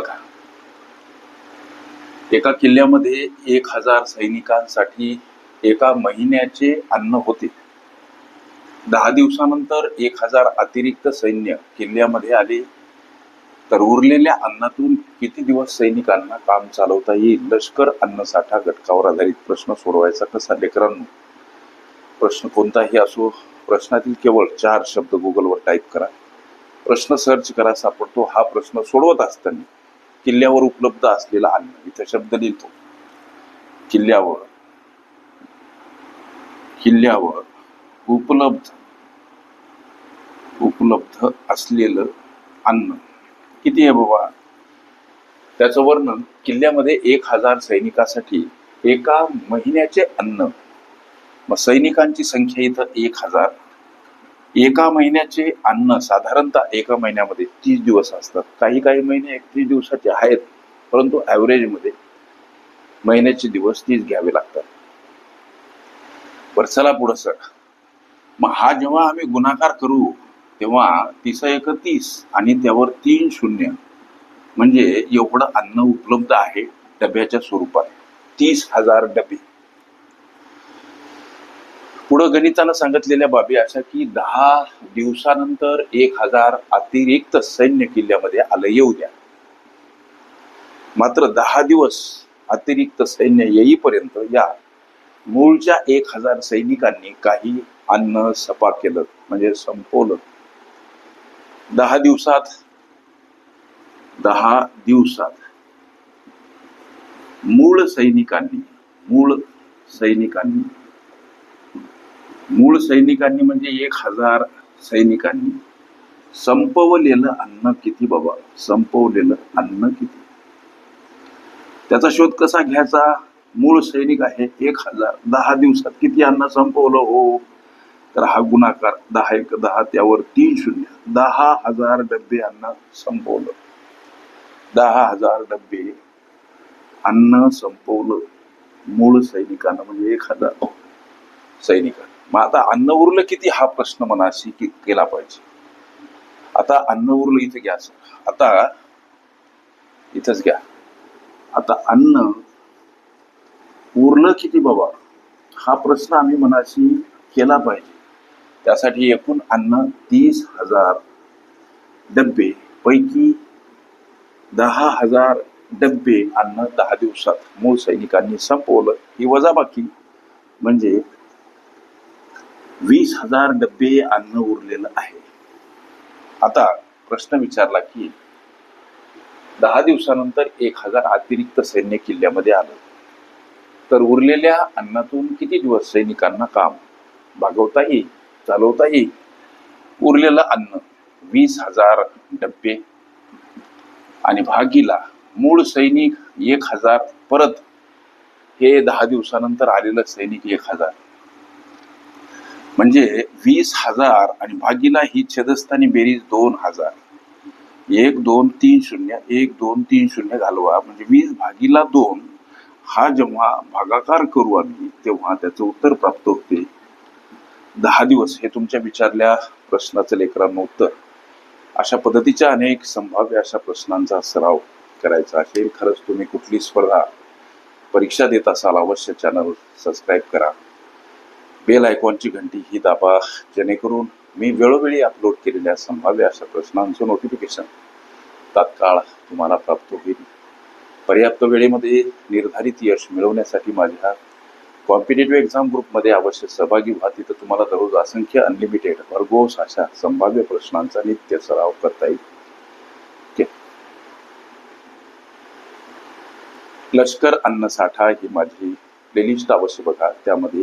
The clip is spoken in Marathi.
बघा. एका किल्ल्यामध्ये एक हजार सैनिकांसाठी एका महिन्याचे अन्न होते. दहा दिवसानंतर एक हजार अतिरिक्त सैन्य किल्ल्यामध्ये आले. तर उरलेल्या अन्नातून किती दिवस सैनिकांना काम चालवता येईल? लष्कर अन्नसाठा घटकावर आधारित प्रश्न सोडवायचा कसा? लेकरांनो प्रश्न कोणताही असो प्रश्नातील केवळ चार शब्द गुगलवर टाईप करा. प्रश्न सर्च करा सापडतो. हा प्रश्न सोडवत असताना किल्ल्यावर उपलब्ध असलेला अन्न इथं शब्द लिहितो. किल्ल्यावर किल्ल्यावर उपलब्ध उपलब्ध असलेलं अन्न. किती आहे बाबा? त्याचं वर्णन किल्ल्यामध्ये एक हजार सैनिकासाठी एका महिन्याचे अन्न. मग सैनिकांची संख्या इथं एक हजार. एका महिन्याचे अन्न साधारणतः एका महिन्यामध्ये तीस दिवस असतात. काही काही महिने एकतीस दिवसाचे आहेत परंतु ॲव्हरेजमध्ये महिन्याचे दिवस तीस घ्यावे लागतात. बरं चला पुढं सर. मग हा जेव्हा आम्ही गुणाकार करू तेव्हा तीस एक तीस आणि त्यावर तीन शून्य म्हणजे एवढं अन्न उपलब्ध आहे डब्याच्या स्वरूपात. तीस हजार डबे. पुढं गणितानं सांगितलेल्या बाबी अशा की दहा दिवसानंतर एक हजार अतिरिक्त सैन्य किल्ल्यामध्ये आलं येऊ द्या. मात्र दहा दिवस अतिरिक्त सैन्य येईपर्यंत या मूळच्या एक हजार सैनिकांनी काही अन्न सपा केलं म्हणजे संपवलं. दहा दिवसात दहा दिवसात मूळ सैनिकांनी मूळ सैनिकांनी मूळ सैनिकांनी म्हणजे एक हजार सैनिकांनी संपवलेलं अन्न किती बाबा? संपवलेलं अन्न किती? त्याचा शोध कसा घ्यायचा? मूळ सैनिक आहे एक हजार दहा दिवसात किती अन्न संपवलं हो? तर हा गुणाकार दहा एक दहा त्यावर तीन शून्य. दहा हजार डब्बे अन्न संपवलं. दहा हजार डब्बे अन्न संपवलं. मूळ सैनिकांना म्हणजे एक हजार सैनिकांना. मग आता अन्न उरलं किती? हा प्रश्न मनाशी की केला पाहिजे. आता अन्न उरलं इथे घ्या आता इथंच घ्या. आता अन्न उरलं किती बाबा? हा प्रश्न आम्ही मनाशी केला पाहिजे. त्यासाठी एकूण अन्न तीस हजार डब्बे पैकी दहा हजार डब्बे अन्न दहा दिवसात मूळ सैनिकांनी संपवलं. ही वजाबाकी म्हणजे वीस हजार डब्बे अन्न उरलेलं आहे. आता प्रश्न विचारला की दहा दिवसानंतर एक हजार अतिरिक्त सैन्य किल्ल्यामध्ये आलं. तर उरलेल्या अन्नातून किती दिवस सैनिकांना काम? भागवता येईल चालवता येईल उरलेलं अन्न वीस हजार डब्बे. आणि भागीला मूळ सैनिक एक हजार परत हे दहा दिवसानंतर आलेलं सैनिक एक हजार. म्हणजे वीस हजार आणि भागीला ही छेदस्थानी बेरीज दोन हजार. एक दोन तीन शून्य एक दोन तीन शून्य घालवा. म्हणजे वीस भागीला दोन हा जेव्हा भागाकार करू आम्ही तेव्हा त्याचं उत्तर प्राप्त होते. दहा दिवस हे तुमच्या विचारल्या प्रश्नाचं लेकरांना उत्तर. अशा पद्धतीच्या अनेक संभाव्य अशा प्रश्नांचा सराव करायचा असेल खरंच तुम्ही कुठली स्पर्धा परीक्षा देत असाल अवश्य चॅनल सबस्क्राईब करा. बेल आयकॉनची घंटी ही दाबा जेणेकरून मी वेळोवेळी अपलोड केलेल्या संभाव्य अशा प्रश्नांचं नोटिफिकेशन तात्काळ तुम्हाला प्राप्त होईल. पर्याप्त वेळेमध्ये निर्धारित यश मिळवण्यासाठी माझ्या कॉम्पिटेटिव्ह एक्झाम ग्रुपमध्ये अवश्य सहभागी व्हा. तिथं तुम्हाला दररोज असंख्य अनलिमिटेड भरघोस अशा संभाव्य प्रश्नांचा नित्य सराव करता येईल. लष्कर अन्नसाठा ही माझी प्लेलिस्ट अवश्य बघा. त्यामध्ये